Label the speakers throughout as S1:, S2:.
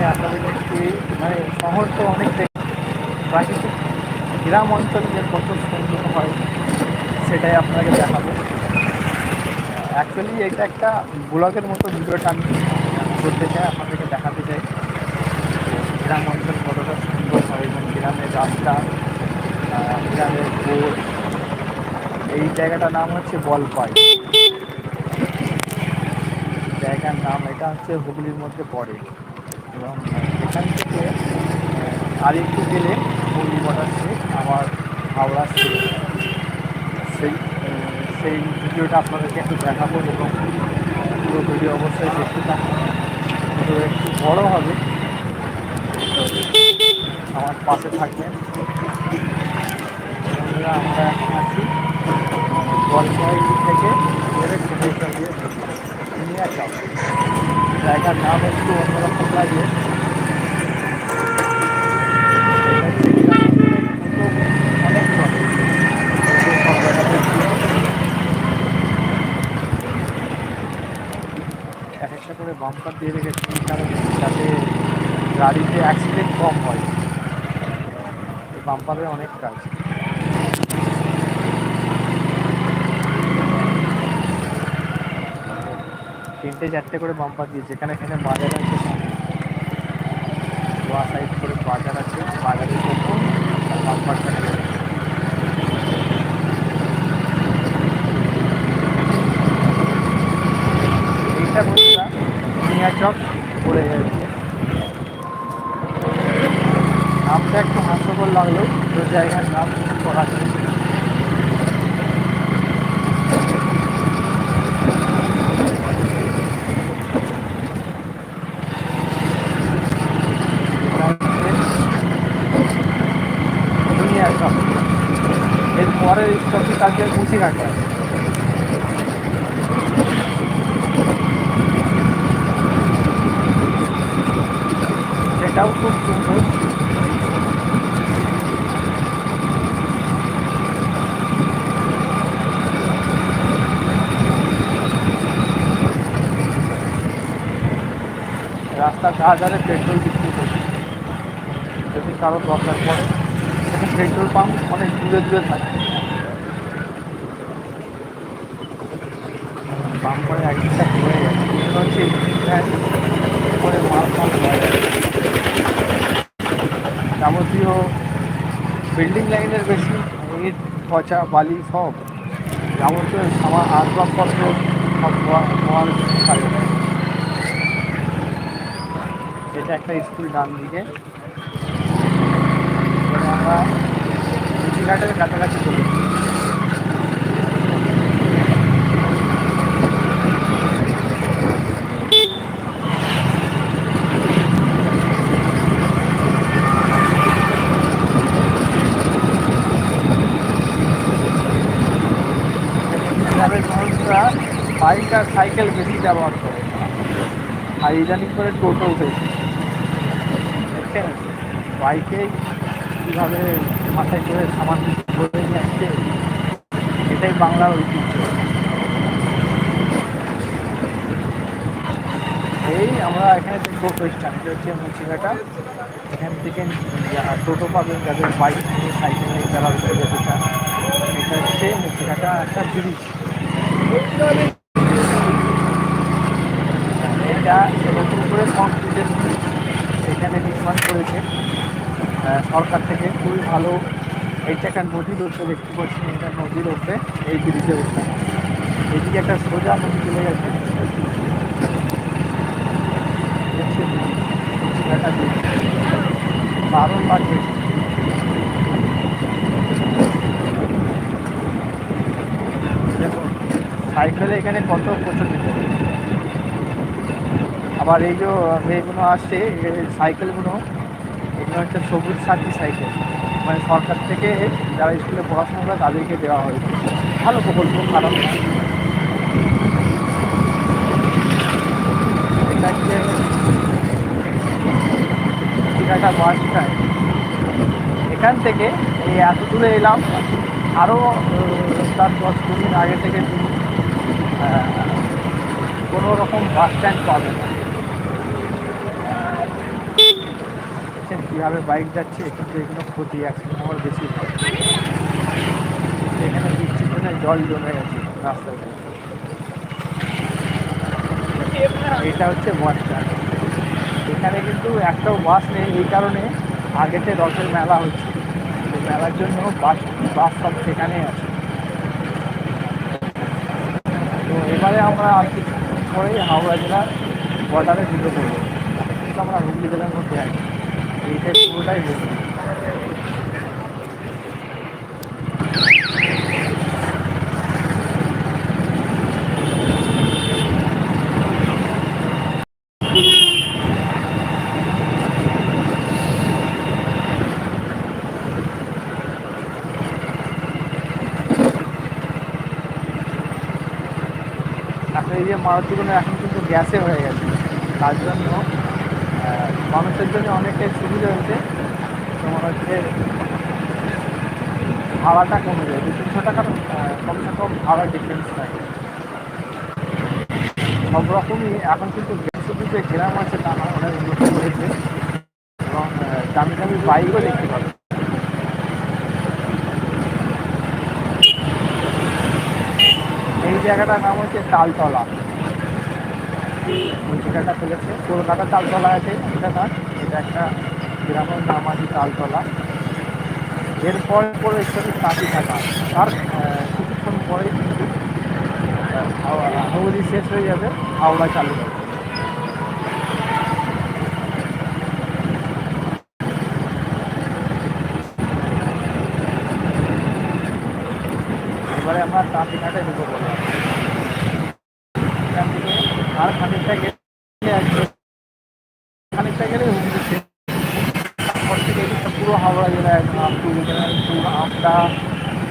S1: এখানে আপনাদের একটি মানে শহর তো অনেক প্রাকৃতিক গ্রাম অঞ্চল যে কত সুন্দর হয়, সেটাই আপনাকে দেখাবো। অ্যাকচুয়ালি এটা একটা ব্লগের মতো ভিডিওটা আমি করতে চাই, আপনাদেরকে দেখাতে চাই। গ্রাম অঞ্চল কতটা সুন্দর হয় এবং গ্রামের রাস্তা গ্রামের বোর্ড, এই জায়গাটার নাম হচ্ছে বলপাই। জায়গার নাম এটা হচ্ছে হুগলির মধ্যে পড়ে। এবং এখান থেকে আহ, আর একটু গেলে হুগলি বর্ডার আমার হাওড়া স্টেট সেই সেই ভিডিওটা আপনাদেরকে একটু দেখাবো এবং পুরো ভিডিও অবশ্যই দেখতে ভিডিও একটু বড় হবে। আমার পাশে থাকবেন। আমরা এখন আছি জলপাই থেকে বেড়ে সেটাই দিয়ে নিয়ে চাপ জায়গার নাম একটু অন্যরকম লাগে। একটা করে বাম্পার দিয়ে রেখেছি কারণ যাতে গাড়িতে অ্যাক্সিডেন্ট কম হয়। বাম্পারের অনেক কাজ। তিনটে চারটে করে বাম্পার দিয়ে, যেখানে এখানে বাজার আছে গোয়া সাইড করে বাজার আছে বাজারে চক পড়ে নামটা একটু হাস্যকর লাগল জায়গার নাম করা আছে মিয়া চক এর পরের স্টপে তাকে মুচি রাখা সেটাও খুব সুন্দর। রাস্তার ধারে পেট্রোল বিক্রি করছে। যদি কারও দরকার পড়ে পেট্রোল পাম্প অনেক দূরে দূরে থাকে। পাম্প করে একদিকটা হচ্ছে করে মাল যাবতীয় বিল্ডিং লাইনের বেশি ইট পচা বালি সব যাবতীয় সামান, আসবাবপত্র সব থাকে এটা একটা স্কুল ডান দিকে। আমরা লুচিঘাটের কাছাকাছি চলে এসেছি। গ্রামের মানুষরা বাইক আর সাইকেল বেশি ব্যবহার করে। আর ইদানিং করে টোটো দেখছেন? বাইকে কীভাবে মাথায় করে সামান ধরে নিয়ে এটাই বাংলার ঐতিহ্য। এই আমরা এখানে দেখব স্ট্যান্ড, এটা হচ্ছে মুচিঘাটা এখান থেকে টোটো পাবেন যাদের বাইক নিয়ে সাইকেল নিয়ে যারা যেতে চান। এটা হচ্ছে মুচিঘাটা একটা ব্রিজ এটা নতুন করে কংক্রিটের এখানে নির্মাণ করেছে আহ, সরকার থেকে খুবই ভালো এইটা একটা নদী উপরে দেখতে পাচ্ছি এটা নদীর উপরে এই ব্রিজের উপরে এদিকে একটা সোজা নদী চলে গেছে। দারুণ লাগবে দেখুন, সাইকেলে এখানে কত প্রচলিত আবার এই যে এগুলো আসছে সাইকেলগুলো, এগুলো হচ্ছে সবুজ সাথী সাইকেল। মানে সরকার থেকে যারা স্কুলে পড়াশোনা করে তাদেরকে দেওয়া হয়েছে। ভালো প্রকল্প, কারণ এটা এখান থেকে এই এত দূরে এলাম আরও তার দশ মিনিট আগে থেকে কোনো রকম বাস স্ট্যান্ড পাবে না। এইভাবে বাইক যাচ্ছে কিন্তু এগুলো ক্ষতি অ্যাক্সিডেন্ট আমার বেশি হয়। এখানে বৃষ্টির জন্য জল জমে গেছে রাস্তায়। এটা হচ্ছে বর্ষা এখানে কিন্তু একটাও বাস নেই, এই কারণে আগেতে রথের মেলা হচ্ছে। মেলার জন্য বাস বাস সব সেখানে আছে। তো এবারে আমরা আর কিছু পরেই হাওড়া জেলার বর্ডারে ঢুকে পড়ব। আমরা হুগলি জেলার মধ্যে আছি। এই যে মারুতিগুলো এখন কিন্তু গ্যাসে হয়ে গেছে তার জন্য মানুষের জন্য অনেকটাই সুবিধা হয়েছে। তোমার হচ্ছে ভাড়াটা কমে যায়। দু তিনশো টাকার কমসে কম ভাড়া ডিফারেন্স থাকে সব রকমই এখন কিন্তু শুধু যে গ্রাম আছে, তা না, অনেক উন্নত হয়েছে। এবং দামি দামি বাইকও দেখতে পাবে এই জায়গাটার নাম হচ্ছে তালতলা। ওই জায়গাটা ফেলেছে। কলকাতা তালতলা আছে এটা না এটা একটা গ্রামের নাম আছে তালতলা। এরপর পরে একটু কাঁচি থাকা। তার কিছুক্ষণ পরে হাওড়া শেষ হয়ে যাবে, হাওড়া চালু হবে। এবারে আমরা তাঁতিঘাটে ঢুকে পড়লাম। আর খানিকটা গেলে খানিকটা গেলে পুরো হাওড়া জেলা একদম আমটা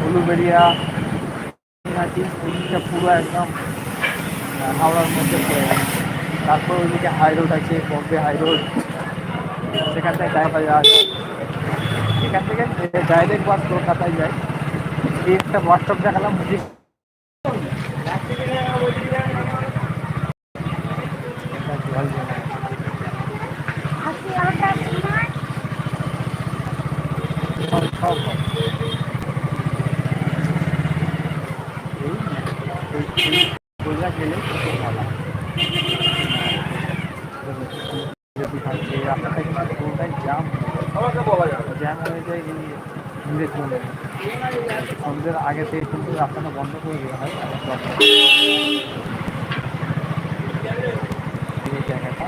S1: হলুবেড়িয়া পুরো একদম হাওড়ার মধ্যে পড়ে গেছে। তারপর ওইদিকে হাই রোড আছে বম্বে হাই রোড সেখান থেকে যাওয়া যায়। এখান থেকে ডাইরেক্ট বাস কলকাতায় যায়। একটা বাস স্টপ দেখালাম মুজি এটা জল জমে সব সব হয়। এই এই- এই সোজা রাস্তাটা কিন্তু পুরোটাই জাম জ্যাম হয়ে যায় এই জন্য সন্ধ্যের আগে থেকে কিন্তু রাস্তাটা বন্ধ করে দেওয়া হয় জায়গাটা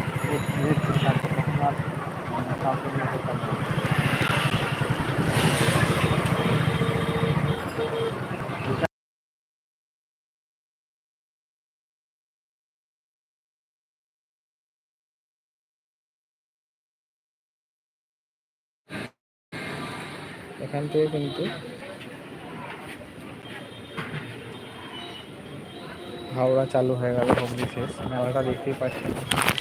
S1: এখান থেকে কিন্তু হাওড়া চালু হয়ে গেল হুগলি শেষ। মেলাটা দেখতেই পাচ্ছি।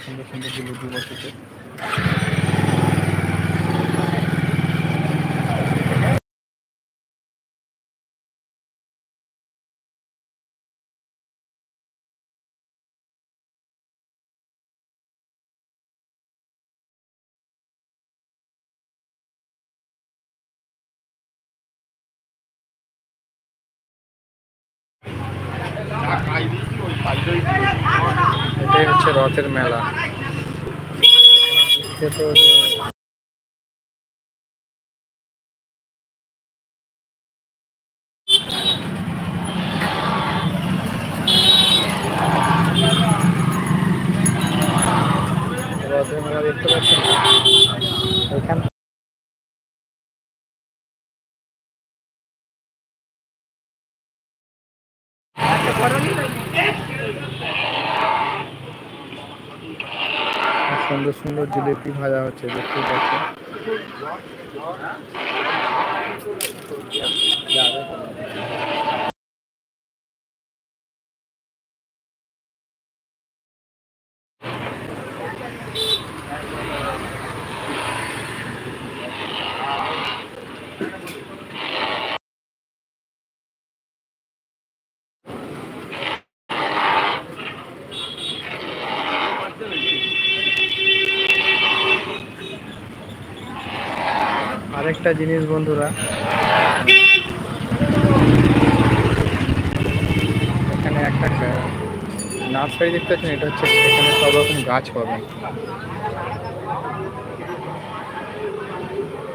S1: সুন্দর সুন্দর জিলিপি বসেছে। এটাই হচ্ছে রথের মেলা। সুন্দর সুন্দর জিলিপি ভাজা হচ্ছে দেখতে পাচ্ছি আরেকটা জিনিস, বন্ধুরা। এখানে একটা নার্সারি দেখতে পাচ্ছেন, এটা হচ্ছে এখানে সব রকম গাছ পাবেন।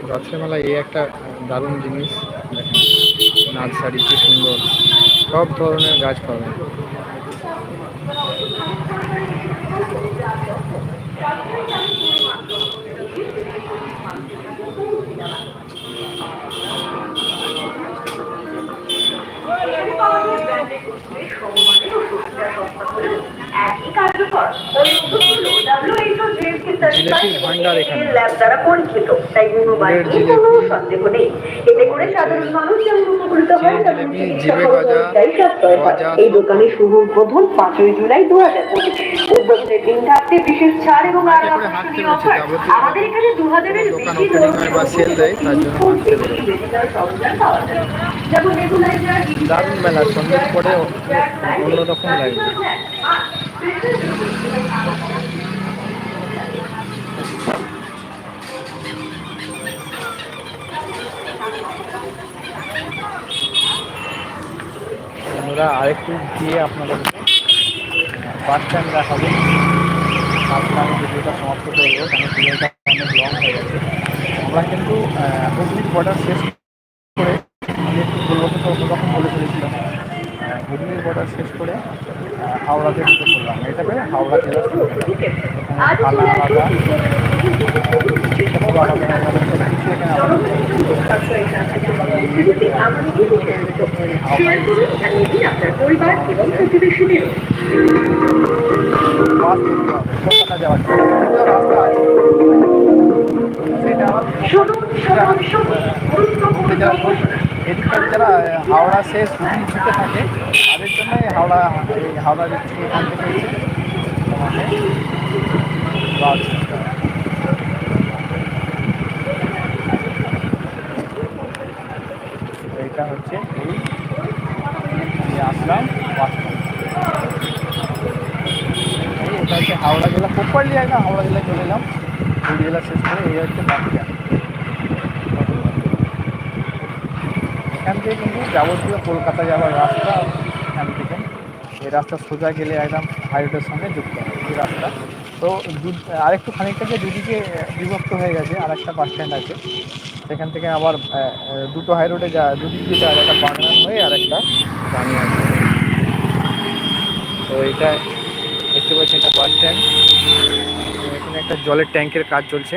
S1: গাছের মেলা এই একটা দারুণ জিনিস, দেখেন, নার্সারি, কি সুন্দর। সব ধরনের গাছ পাবেন।
S2: একই কার্যকর। ওষুধগুলো ল্যাব দ্বারা পরীক্ষিত তাই গুণমান
S1: গুড়ের
S2: নিয়ে কোনো। সন্দেহ নেই। এতে করে সাধারণ মানুষ যেমন উপকৃত হয় তেমন। এই দোকানের শুভ উদ্বোধন পাঁচই জুলাই দু হাজার পঁচিশ উদ্বোধনের দিন থাকতে বিশেষ ছাড় এবং আমাদের এখানে দু হাজারের বেশি
S1: দারুণ মেলা সন্ধ্যের পরে অন্যরকম লাগবে আমরা আরেকটু দিয়ে আপনাদের বাস স্ট্যান্ড দেখাবো। তারপরে আমি ভিডিওটা সমাপ্ত করব কারণ ভিডিওটা অনেক লং হয়ে গেছে। আমরা কিন্তু হুগলির বর্ডার শেষ করে আমি একটু বলব তো অন্যরকম বলে ফেলেছিলাম। হুগলির বর্ডার শেষ করে হাওড়াতে ঢুকে পড়লাম এটা পেরে হাওড়া জেলা হাওড়া শেষ ঝুঁকে থাকে তাদের জন্য হাওড়া হাওড়া থেকে এসে তোমাকে বাস ধরতে হবে। এইটা হচ্ছে এই আমি আসলাম বাস এই এটা হচ্ছে হাওড়া জেলা প্রপারলি একদম হাওড়া জেলায় চলে এলাম। হুগলি জেলা শেষ করে এই হচ্ছে বাকিটা এখান থেকে কিন্তু যাবতীয় কলকাতা যাওয়ার রাস্তা এখান থেকে। এই রাস্তা সোজা গেলে একদম হাইরোডের সঙ্গে যুক্ত হয় এই রাস্তা। তো দু- আরেকটু খানিকটা যে দুদিকে বিভক্ত হয়ে গেছে আর একটা বাস স্ট্যান্ড আছে। সেখান থেকে আবার দুটো হাই রোডে যা, দুদিকে যায় একটা বাংলান হয়ে আর একটা তো এটা দেখতে পাচ্ছি একটা বাস স্ট্যান্ড এখানে একটা জলের ট্যাঙ্কের কাজ চলছে।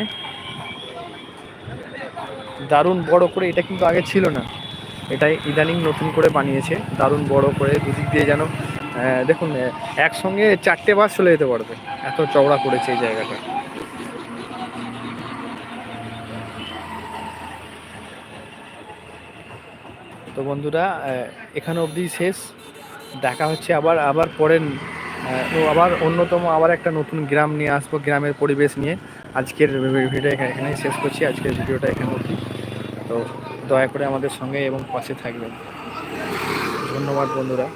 S1: দারুণ বড় করে এটা কিন্তু আগে ছিল না। এটাই ইদানিং নতুন করে বানিয়েছে। দারুণ বড় করে দুদিক দিয়ে যেন দেখুন একসঙ্গে চারটে বাস চলে যেতে পারবে। এত চওড়া করেছে এই জায়গাটা। তো বন্ধুরা এখানে অবধি শেষ। দেখা হচ্ছে আবার আবার পরের তো আবার অন্যতম আবার একটা নতুন গ্রাম নিয়ে আসব, গ্রামের পরিবেশ নিয়ে। আজকের ভিডিও এখানে শেষ করছি, আজকের ভিডিওটা এখানে অবধি। তো দয়া করে আমাদের সঙ্গে এবং পাশে থাকবেন। ধন্যবাদ বন্ধুরা।